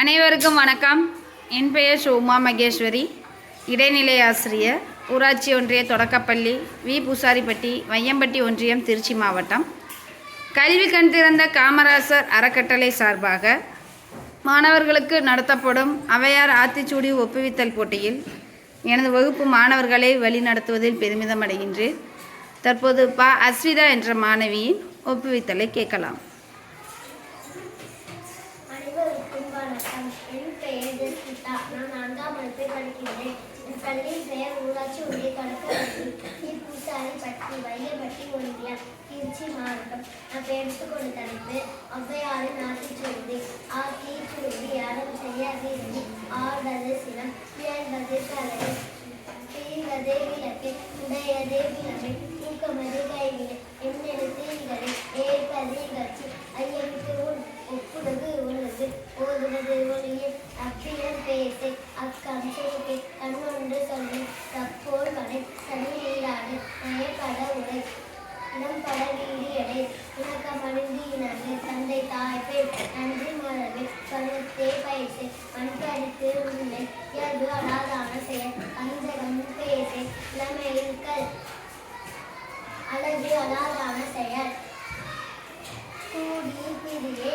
அனைவருக்கும் வணக்கம். என் பெயர் உமா மகேஸ்வரி. இடைநிலை ஆசிரியர் ஊராட்சி ஒன்றிய தொடக்கப்பள்ளி வி. பூசாரிப்பட்டி வையம்பட்டி ஒன்றியம் திருச்சி மாவட்டம். கல்வி கண் திறந்த காமராசர் அறக்கட்டளை சார்பாக மாணவர்களுக்கு நடத்தப்படும் அவையார் ஆத்திச்சூடி ஒப்புவித்தல் போட்டியில் எனது வகுப்பு மாணவர்களை வழிநடத்துவதில் பெருமிதம் அடைகின்றேன் தற்போது ப. அஸ்விதா என்ற மாணவியின் ஒப்புவித்தலை கேட்கலாம் அனைவருக்கும் வணக்கம் என் பெயர் ஜெஸ்விதா நான் நான்காம் வகுப்பை படிக்கிறேன் என் பள்ளியின் பெயர் ஊராட்சி ஒன்றிய தொடக்கப்பள்ளி சி பூசாரிப்பட்டி வையப்பட்டி ஒன்றியம் திருச்சி மாவட்டம். நான் இப்ப எடுத்துக்கொண்ட தலைப்பு ஔவையாறு ஆ ஆத்திச்சூடி யாரும் செய்ய இருந்து ஆடுவது சிலம் இயல்பது கலை பிரிவதே விளக்கு உடையதே விளக்கு. ஊக்கமது கைவினை. பேசு கண்ணொன்று சொல்லு கடை சனி நீராடு நயப்பட இடம்பட இணங்கு தந்தை நன்றி மரபு பயிற்சி மண்படித்து உண்மை இயல்பு அடாதான செயல் அஞ்சகம் பேசை இளமையில் கல் அழகு அடாதான செயல். கூடி பிரியே.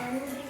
É.